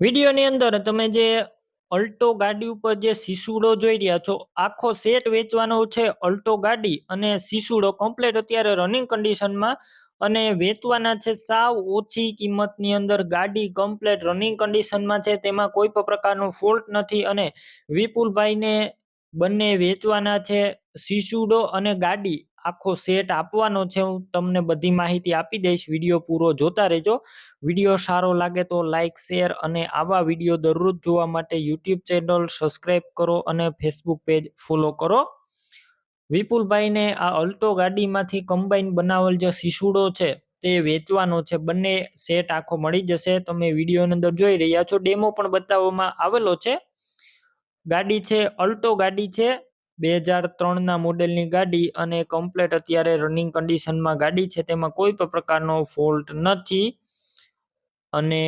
વિડીયોની અંદર તમે જે અલ્ટો ગાડી ઉપર જે શિશુડો જોઈ રહ્યા છો, આખો સેટ વેચવાનો છે અલ્ટો ગાડી અને શિશુડો કમ્પ્લેટ અત્યારે રનિંગ કન્ડિશનમાં અને વેચવાના છે સાવ ઓછી કિંમતની અંદર ગાડી કમ્પ્લેટ રનિંગ કન્ડિશનમાં છે, તેમાં કોઈ પણ પ્રકારનો ફોલ્ટ નથી અને વિપુલભાઈને બંને વેચવાના છે શિશુડો અને ગાડી. આખો સેટ આપવાનો છે, હું તમને બધી માહિતી આપી દઈશ. વીડિયો પૂરો જોતા રહેજો. વીડિયો સારો લાગે તો લાઇક શેર અને આવા વીડિયો દરરોજ જોવા માટે યુટ્યુબ ચેનલ સબસ્ક્રાઈબ કરો અને ફેસબુક પેજ ફોલો કરો. વિપુલભાઈને આ અલ્ટો ગાડીમાંથી કમ્બાઈન બનાવેલ જે શિશુડો છે, તે વેચવાનો છે. બંને સેટ આખો મળી જશે. તમે વિડીયોની અંદર જોઈ રહ્યા છો. ડેમો પણ બતાવવામાં આવેલો છે. ગાડી છે, અલ્ટો ગાડી છે. બે હજાર ત્રણના મોડેલની ગાડી અને કમ્પ્લેટ અત્યારે રનિંગ કન્ડિશનમાં ગાડી છે, તેમાં કોઈ પણ પ્રકારનો ફોલ્ટ નથી. અને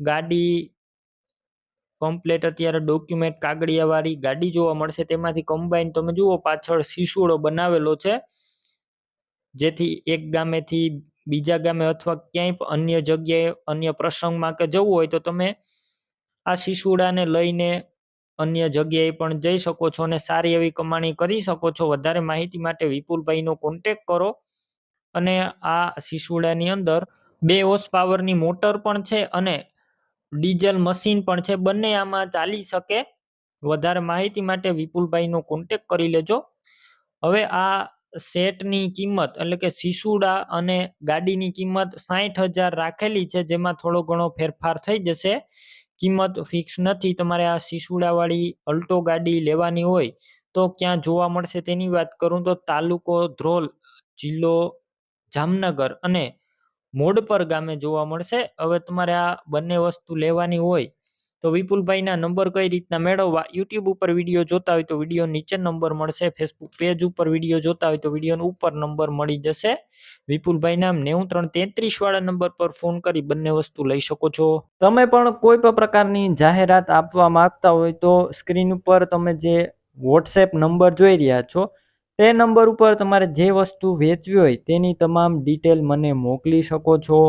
ગાડી કમ્પ્લેટ અત્યારે ડોક્યુમેન્ટ કાગળિયાવાળી ગાડી જોવા મળશે, તેમાંથી કમ્બાઈન તમે જુઓ, પાછળ શિશુડો બનાવેલો છે. જેથી એક ગામેથી બીજા ગામે અથવા ક્યાંય અન્ય જગ્યાએ અન્ય પ્રસંગમાં કે જવું હોય તો તમે આ શિશુડાને લઈને અન્ય જગ્યાએ પણ જઈ શકો છો અને સારી એવી કમાણી કરી શકો છો. વધારે માહિતી માટે વિપુલભાઈનો કોન્ટેક કરો. અને આ શિશુડાની અંદર બે હોર્સ પાવરની મોટર પણ છે અને ડીઝલ મશીન પણ છે. બંને આમાં ચાલી શકે. વધારે માહિતી માટે વિપુલભાઈનો કોન્ટેક કરી લેજો. હવે આ સેટની કિંમત એટલે કે શિશુડા અને ગાડીની કિંમત સાઠ હજાર રાખેલી છે, જેમાં થોડો ઘણો ફેરફાર થઈ જશે. કિંમત ફિક્સ નથી, તમારે આ શિશુડાવાળી અલ્ટો ગાડી લેવાની હોય, તો ક્યાં જોવા મળશે તેની વાત કરું તો તાલુકો ધ્રોલ જિલ્લો જામનગર અને મોડપર ગામે જોવા મળશે. હવે તમારે આ બંને વસ્તુ લેવાની હોય તો વિપુલભાઈના નંબર કઈ રીતના મેળવવા? યુટ્યુબ ઉપર વીડિયો જોતા હોય તો વીડિયો નીચે નંબર મળશે. ફેસબુક પેજ ઉપર વીડિયો જોતા હોય તો વીડિયો ઉપર નંબર મળી જશે. વિપુલભાઈ નામ નેવું ત્રણ તેત્રીસ વાળા નંબર પર ફોન કરી બંને વસ્તુ લઈ શકો છો. તમે પણ કોઈ પણ પ્રકારની જાહેરાત આપવા માંગતા હોય તો સ્ક્રીન ઉપર તમે જે વોટ્સએપ નંબર જોઈ રહ્યા છો, તે નંબર ઉપર તમારે જે વસ્તુ વેચવી હોય તેની તમામ ડિટેલ મને મોકલી શકો છો.